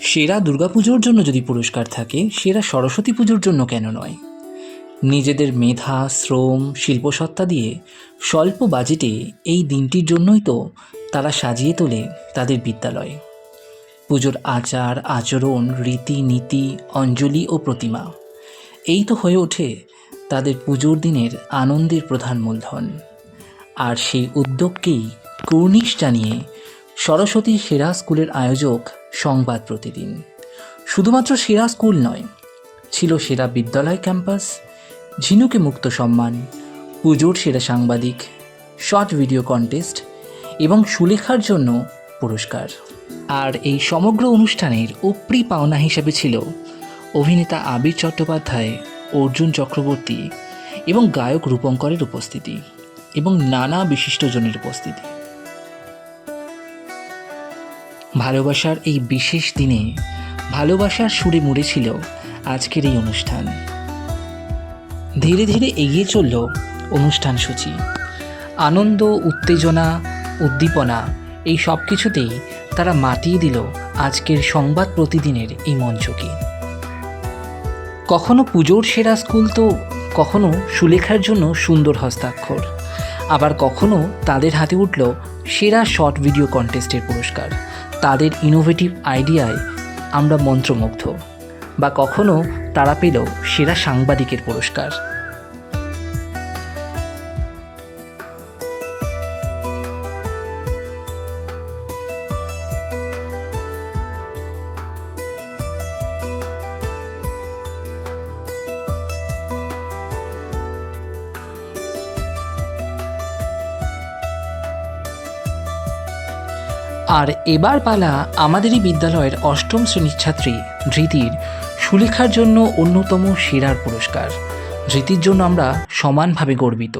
সেরা দুর্গাপুজোর জন্য যদি পুরস্কার থাকে, সেরা সরস্বতী পুজোর জন্য কেন নয়? নিজেদের মেধা, শ্রম, শিল্পসত্তা দিয়ে স্বল্প বাজেটে এই দিনটির জন্যই তো তারা সাজিয়ে তোলে তাদের বিদ্যালয়। পুজোর আচার, আচরণ, রীতি, নীতি, অঞ্জলি ও প্রতিমা, এই তো হয়ে ওঠে তাদের পুজোর দিনের আনন্দের প্রধান মূলধন। আর সেই উদ্যোগকেই কর্নিশ জানিয়ে সরস্বতী সেরা স্কুলের আয়োজক সংবাদ প্রতিদিন। শুধুমাত্র সেরা স্কুল নয়, ছিল সেরা বিদ্যালয় ক্যাম্পাস, ঝিনুকে মুক্ত সম্মান, পুজোর সেরা সাংবাদিক, শর্ট ভিডিও কন্টেস্ট এবং সুলেখার জন্য পুরস্কার। আর এই সমগ্র অনুষ্ঠানের উপরি পাওনা হিসেবে ছিল অভিনেতা আবির চট্টোপাধ্যায়, অর্জুন চক্রবর্তী এবং গায়ক রূপঙ্করের উপস্থিতি এবং নানা বিশিষ্টজনের উপস্থিতি। ভালোবাসার এই বিশেষ দিনে ভালোবাসার সুরে মুড়েছিল আজকের এই অনুষ্ঠান। ধীরে ধীরে এগিয়ে চলল অনুষ্ঠান সূচি। আনন্দ, উত্তেজনা, উদ্দীপনা এই সব কিছুতেই তারা মাতিয়ে দিল আজকের সংবাদ প্রতিদিনের এই মঞ্চকে। কখনো পুজোর সেরা স্কুল তো কখনো সুলেখার জন্য সুন্দর হস্তাক্ষর। আবার কখনো তাদের হাতে উঠল সেরা শর্ট ভিডিও কন্টেস্টের পুরস্কার। তাদের ইনোভেটিভ আইডিয়ায় আমরা মন্ত্রমুগ্ধ বা কখনো তারা পেল সেরা সাংবাদিকের পুরস্কার। আর এবার পালা আমাদেরই বিদ্যালয়ের অষ্টম শ্রেণির ছাত্রী ধৃতির সুলেখার জন্য অন্যতম সেরার পুরস্কার। ধৃতির জন্য আমরা সমানভাবে গর্বিত।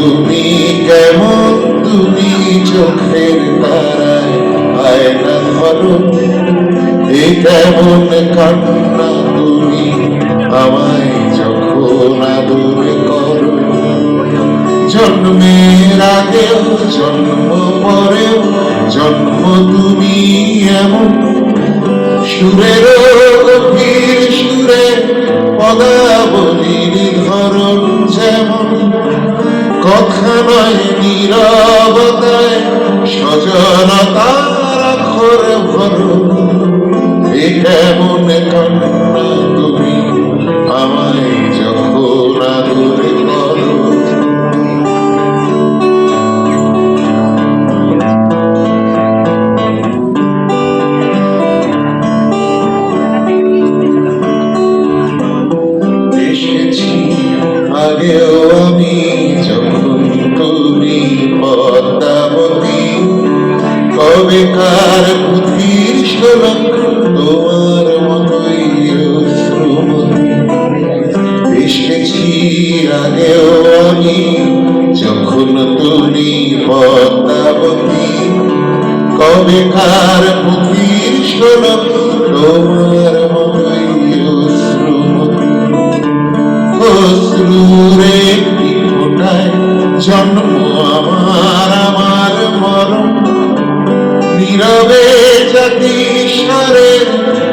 তুমি কেমন তুমি চোখের তারায় আয়না ধরো এ কেমন কান্না তুমি? আমায় যখন আদর করো, জন্মের আগেও, জন্ম পরেও, জন্ম তুমি এমন। সুরের গভীর সুরে, পদাবলীর ধরন যেমন। কথা নয় নীরবতায় সজনতার আখর কবেকার পুঁথির শোলক তোমার শ্রমতী অশ্রুরে জন্ম আমার আমার মরণ? নীরবে জাতি স্বরের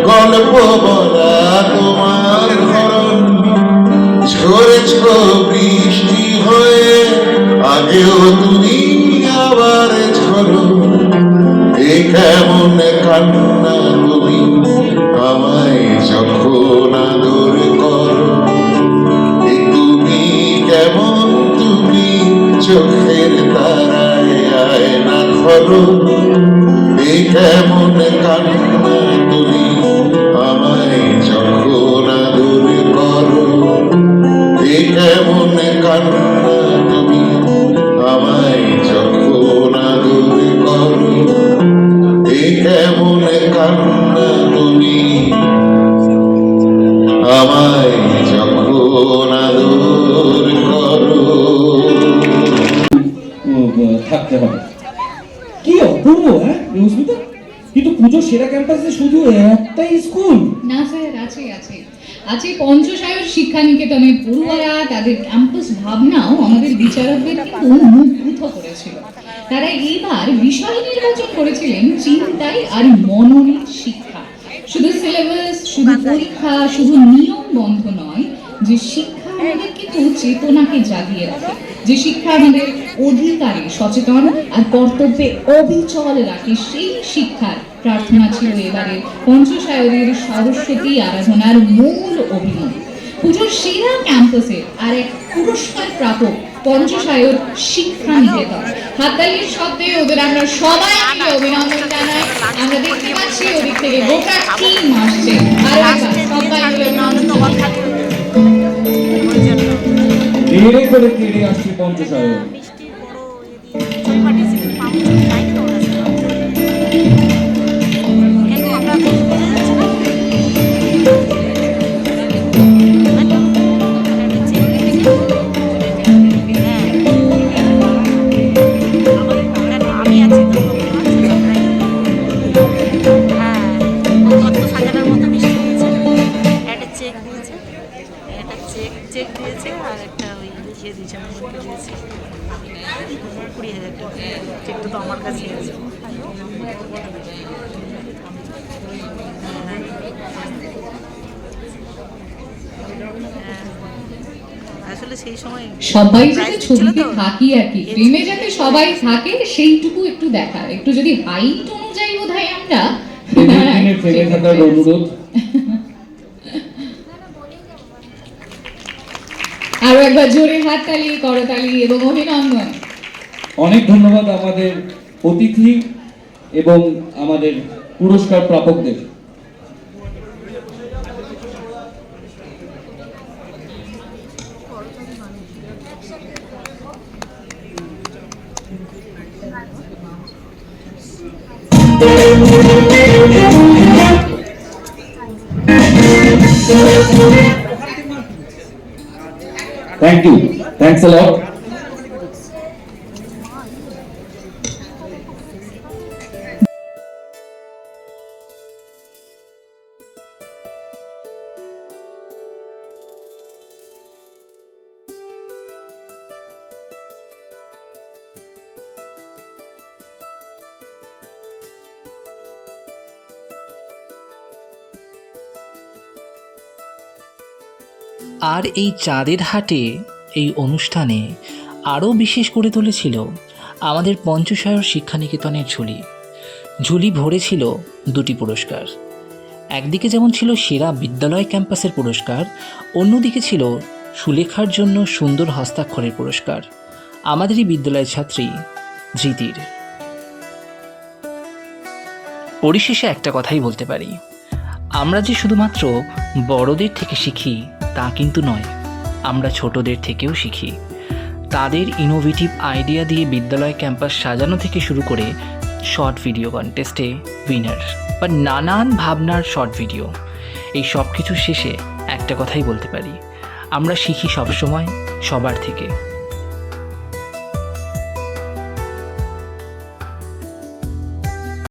গল্প বলা তোমার ধরন ঝরেছ বৃষ্টি হয়ে আগেও তুমি ধরো এ কেমন কান্না আমায় যখন আদর করো। এ কেমন কান্না তুমি? আমায় যখন আদর করো। এ কেমন কান্না তুমি? আমায় যখন আদর করো। থাকতে হবে। অপূর্ব হ্যাঁ? কিন্তু পুজোর সেরা ক্যাম্পাসে শুধু একটাই স্কুল? না, স্যার, আছে আছে। আছে পড়ুয়ারা, তাদের ক্যাম্পাস ভাবনাও আমাদের বিচারকদের কিন্তু মুগ্ধ করেছিল। তারা এইবার বিষয় নির্বাচন করেছিলেন চিন্তাই আর মননের শিক্ষা। শুধু সিলেবাস শুধু পরীক্ষা, শুধু নিয়ম বন্ধ নয়, যে শিক্ষা আমাদের কিন্তু চেতনাকে জাগিয়ে রাখে। যে শিক্ষা আমাদের অধিকারে সচেতন আর কর্তব্যে অবিচল রাখে, সেই শিক্ষার প্রার্থনা ছিল এবারে পঞ্চসায়রের সরস্বতী আরাধনার মূল অভিমত পুজোর সেরা ক্যাম্পাসে আর এক পুরস্কার প্রাপক পঞ্চসায়র শিক্ষা নিকেতন। হাততালির শব্দে ওদের আমরা সবাই অভিনন্দন জানাই। আমরা দেখতে পাচ্ছি ওদিক থেকে গোটা টিম আসছে। আর আমরা বোঝা যাচ্ছে না? একটা চেক দিয়েছে একটা চেক দিয়েছে চেক চেক দিয়েছে। কুড়ি হাজার টাকা। চেকটা তো আমার কাছে আছে। হ্যাঁ। আসলে সেই সময় সবাই যাতে ছবিতে তো। থাকি আর কি। প্রেমে যাতে সবাই থাকে সেইটুকু একটু দেখা একটু যদি হাইট অনুযায়ী বোধ হয় আমরা অনুরোধ আরও একবার জোরে হাততালি করতালি এবং অভিনন্দন। অনেক ধন্যবাদ আমাদের অতিথি এবং আমাদের পুরস্কার প্রাপকদের। Thank you. Thanks a lot. আর এই চাঁদের হাটে এই অনুষ্ঠানে আরও বিশেষ করে তুলেছিল আমাদের পঞ্চসায়র শিক্ষানিকেতনের ঝুলি। ঝুলি ভরেছিল দুটি পুরস্কার। একদিকে যেমন ছিল সেরা বিদ্যালয় ক্যাম্পাসের পুরস্কার, অন্যদিকে ছিল সুলেখার জন্য সুন্দর হস্তাক্ষরের পুরস্কার। আমাদেরই বিদ্যালয়ের ছাত্রী ধৃতির। পরিশেষে একটা কথাই বলতে পারি। আমরা যে শুধুমাত্র বড়দের থেকে শিখি তা কিন্তু নয়। আমরা ছোটদের থেকেও শিখি। তাদের ইনোভেটিভ আইডিয়া দিয়ে বিদ্যালয় ক্যাম্পাস সাজানো থেকে শুরু করে শর্ট ভিডিও কন্টেস্টে উইনার বা নানান ভাবনার শর্ট ভিডিও এই সব কিছু শেষে একটা কথাই বলতে পারি। আমরা শিখি সবসময় সবার থেকে।